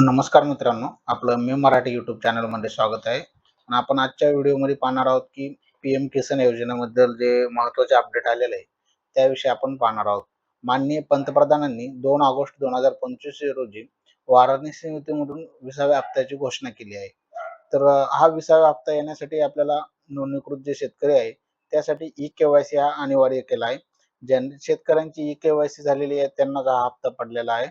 नमस्कार मित्रांनो आपलं मी मराठी युट्यूब चॅनलमध्ये स्वागत आहे. आणि आपण आजच्या व्हिडिओमध्ये पाहणार आहोत की पी एम किसान योजनेबद्दल जे महत्त्वाचे अपडेट आलेले आहे त्याविषयी आपण पाहणार आहोत. माननीय पंतप्रधानांनी दोन ऑगस्ट दोन हजार पंचवीस रोजी वाराणसी समितीमधून विसाव्या हप्त्याची घोषणा केली आहे. तर हा विसाव्या हप्ता येण्यासाठी आपल्याला नोंदणीकृत जे शेतकरी आहे त्यासाठी ई के वाय सी हा अनिवार्य केला आहे. ज्या शेतकऱ्यांची ई के वाय सी झालेली आहे त्यांनाच हा हप्ता पडलेला आहे.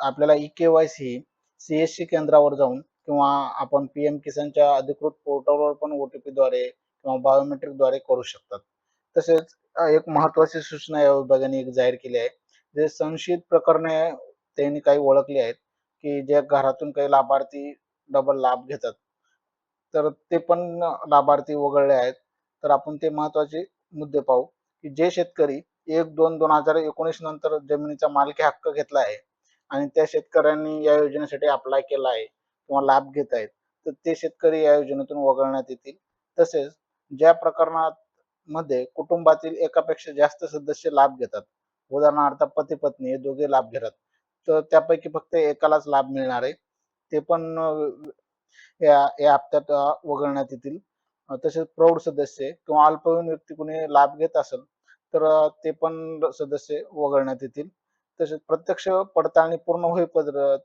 आपल्याला E K Y C CSC केंद्रावर जाऊन किंवा आपण पी एम किसानच्या अधिकृत पोर्टलवर पण ओ टी पीद्वारे किंवा बायोमेट्रिकद्वारे करू शकतात. तसेच एक महत्वाची सूचना या विभागाने एक जाहीर केली आहे. जे संशयित प्रकरणे त्यांनी काही ओळखली आहेत की जे घरातून काही लाभार्थी डबल लाभ घेतात. तर ते पण लाभार्थी वगळले आहेत. तर आपण ते महत्त्वाचे मुद्दे पाहू की जे शेतकरी एक दोन दोन हजार एकोणीस नंतर जमिनीचा मालकी हक्क घेतला आहे आणि त्या शेतकऱ्यांनी या योजनेसाठी अप्लाय केला आहे किंवा लाभ घेत आहेत तर ते शेतकरी या योजनेतून वगळण्यात येतील. तसेच ज्या प्रकरणात मध्ये कुटुंबातील एकापेक्षा जास्त सदस्य लाभ घेतात उदाहरणार्थ पती पत्नी हे दोघे लाभ घेतात तर त्यापैकी फक्त एकालाच लाभ मिळणार आहे. ते पण या या हप्त्यात वगळण्यात येतील. तसेच प्रौढ सदस्य किंवा अल्पवयीन व्यक्ती कोणी लाभ घेत असेल तर ते पण सदस्य वगळण्यात येतील. तसेच प्रत्यक्ष पडताळणी पूर्ण होईपर्यंत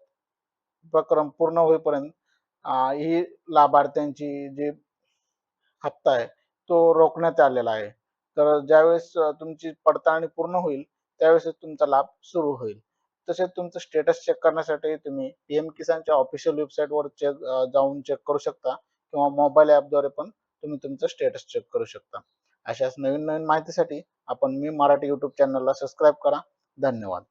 प्रकरण पूर्ण होईपर्यंत ही लाभार्थ्यांची जी हप्ता आहे तो रोखण्यात आलेला आहे. तर ज्यावेळेस तुमची पडताळणी पूर्ण होईल त्यावेळेस तुमचा लाभ सुरू होईल. तसेच तुमचं स्टेटस चेक करण्यासाठी तुम्ही पीएम किसानच्या ऑफिशियल वेबसाईटवर चेक जाऊन चेक करू शकता किंवा मोबाईल ॲपद्वारे पण तुम्ही तुमचं स्टेटस चेक करू शकता. अशाच नवीन नवीन माहितीसाठी आपण मी मराठी यूट्यूब चॅनलला सबस्क्राईब करा. धन्यवाद.